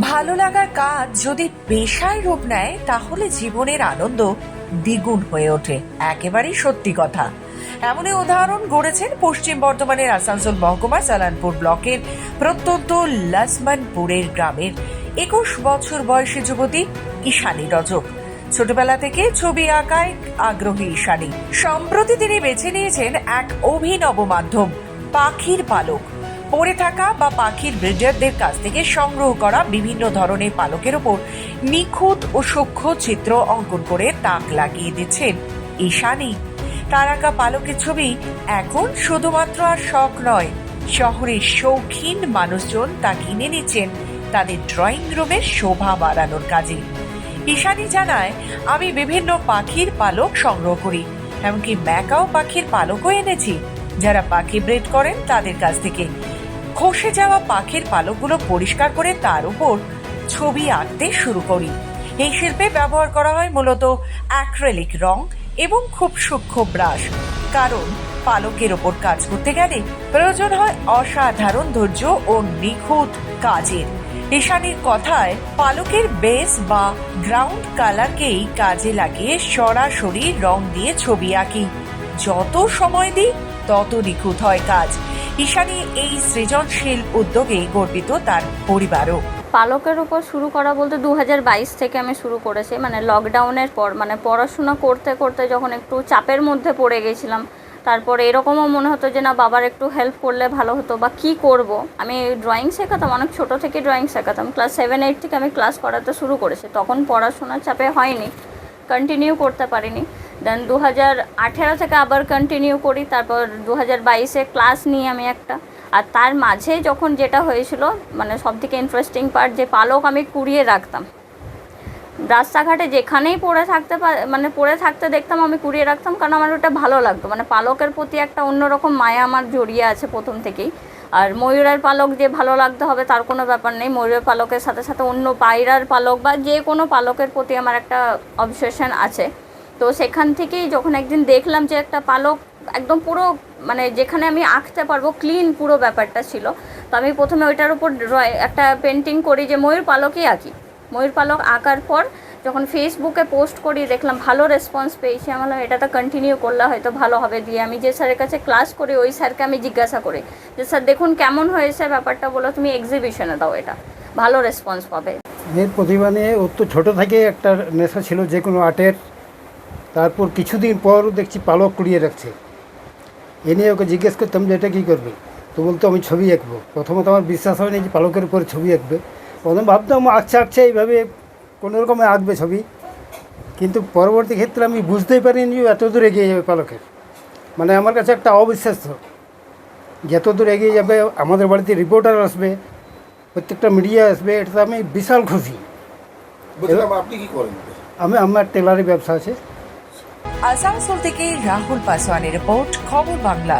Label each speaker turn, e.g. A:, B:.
A: ভালো লাগার কাজ যদি পেশায় রূপ নেয়, তাহলে জীবনের আনন্দ দ্বিগুণ হয়ে ওঠে। একেবারেই সত্যি কথা। এমনই উদাহরণ গড়েছেন পশ্চিম বর্ধমানের আসানসোল মহকুমার সালানপুর ব্লকের প্রত্যন্ত লাসমানপুরের গ্রামের একুশ বছর বয়সী যুবতী ঈশানী রজক। ছোটবেলা থেকে ছবি আঁকায় আগ্রহী ঈশানী। সম্প্রতি তিনি বেছে নিয়েছেন এক অভিনব মাধ্যম, পাখির পালক। পড়ে থাকা বা পাখির ব্রিডারদের কাছ থেকে সংগ্রহ করা বিভিন্ন ধরনের পালকের ওপর নিখুঁত ও সূক্ষ্ম চিত্র অঙ্কন করে তাক লাগিয়ে দিচ্ছেন ঈশানি তার আঁকা পালকের ছবি এখন শুধুমাত্র আর শখ নয়, শহরের শৌখিন মানুষজন তা কিনে নিচ্ছেন তাদের ড্রয়িং রুমের শোভা বাড়ানোর কাজে। ঈশানি জানায়, আমি বিভিন্ন পাখির পালক সংগ্রহ করি, এমনকি ম্যাকাও পাখির পালকও এনেছি। যারা পাখি ব্রিড করেন তাদের কাছ থেকে খসে যাওয়া পাখির পালকগুলো পরিষ্কার করে তার উপর ছবি আঁকতে শুরু করি। এই শিল্পে ব্যবহার করা হয় মূলত অ্যাক্রেলিক রং এবং খুব সূক্ষ্ম ব্রাশ। কারণ পালকের ওপর কাজ করতে গেলে প্রয়োজন হয় অসাধারণ ধৈর্য ও নিখুঁত কাজের। ঈশানীর কথায়, পালকের বেস বা গ্রাউন্ড কালারকেই কাজে লাগিয়ে সরাসরি রং দিয়ে ছবি আঁকি। যত সময় দিই, তত নিখুঁত হয় কাজ। ঈশানী এই সৃজনশীল উদ্যোগে গর্বিত তার পরিবারও।
B: পালকের উপর শুরু করা বলতে দু হাজার বাইশ থেকে আমি শুরু করেছি। মানে লকডাউনের পর মানে পড়াশোনা করতে করতে যখন একটু চাপের মধ্যে পড়ে গেছিলাম, তারপরে এরকমও মনে হতো যে, না, বাবার একটু হেল্প করলে ভালো হতো বা কি করব? আমি ড্রয়িং শেখাতাম, অনেক ছোট থেকে ড্রয়িং শেখাতাম। ক্লাস সেভেন এইট থেকে আমি ক্লাস করাতে শুরু করেছি। তখন পড়াশোনার চাপে হয়নি কন্টিনিউ করতে পারিনি। দেন দু হাজার আঠেরো থেকে আবার কন্টিনিউ করি, তারপর দু হাজার বাইশে ক্লাস নিই আমি একটা। আর তার মাঝে যখন যেটা হয়েছিল মানে সব থেকে ইন্টারেস্টিং পার্ট যে পালক আমি কুড়িয়ে রাখতাম। রাস্তাঘাটে যেখানেই পড়ে থাকতে মানে পড়ে থাকতে দেখতাম আমি কুড়িয়ে রাখতাম, কারণ আমার ওটা ভালো লাগতো। মানে পালকের প্রতি একটা অন্যরকম মায়া আমার জড়িয়ে আছে প্রথম থেকেই। আর ময়ূরের পালক যে ভালো লাগতে হবে, তার কোনো ব্যাপার নেই। ময়ূরের পালকের সাথে সাথে অন্য পায়রার পালক বা যে কোনো পালকের প্রতি আমার একটা অবসেশন আছে। তো সেখান থেকেই যখন একদিন দেখলাম যে একটা পালক একদম পুরো মানে যেখানে আমি আঁকতে পারব ক্লিন পুরো ব্যাপারটা ছিল, তো আমি প্রথমে ওইটার উপর ড্রয় একটা পেন্টিং করি যে ময়ূর পালকই আঁকি। ময়ূর পালক আঁকার পর যখন ফেসবুকে পোস্ট করি, দেখলাম ভালো রেসপন্স পেয়েছি। আমার এটা তো কন্টিনিউ করলে হয়তো ভালো হবে। দিয়ে আমি যে স্যারের কাছে ক্লাস করি, ওই স্যারকে আমি জিজ্ঞাসা করি যে, স্যার, দেখুন কেমন হয়েছে ব্যাপারটা? বলো, তুমি এক্সিবিশনে দাও এটা। ভালো রেসপন্স পাবে।
C: এর প্রতিভা নিয়ে ওর তো ছোটো থেকে একটা নেশা ছিল যে কোনো আর্টের তারপর কিছুদিন পর দেখছি পালক কুড়িয়ে রাখছে। এ নিয়ে ওকে জিজ্ঞেস করতাম যে এটা কী করবে? তো বলতো আমি ছবি আঁকবো। প্রথমত আমার বিশ্বাস হয়নি যে পালকের উপরে ছবি আঁকবে। প্রথম ভাবতাম আঁকছে আঁকছে এইভাবে কোনো রকমে আঁকবে ছবি। কিন্তু পরবর্তী ক্ষেত্রে আমি বুঝতেই পারিনি যে এত দূর এগিয়ে যাবে পালকের। মানে আমার কাছে একটা অবিশ্বাস্য যত দূর এগিয়ে যাবে আমাদের বাড়িতে রিপোর্টার আসবে প্রত্যেকটা মিডিয়া আসবে এটাতে আমি বিশাল খুশি।
D: বলছিলাম আপনি কি করেন?
C: আমি আমার টেলারি ব্যবসা আছে।
A: আসানসোল থেকে রাহুল পাসওয়ানের রিপোর্ট খবর বাংলা।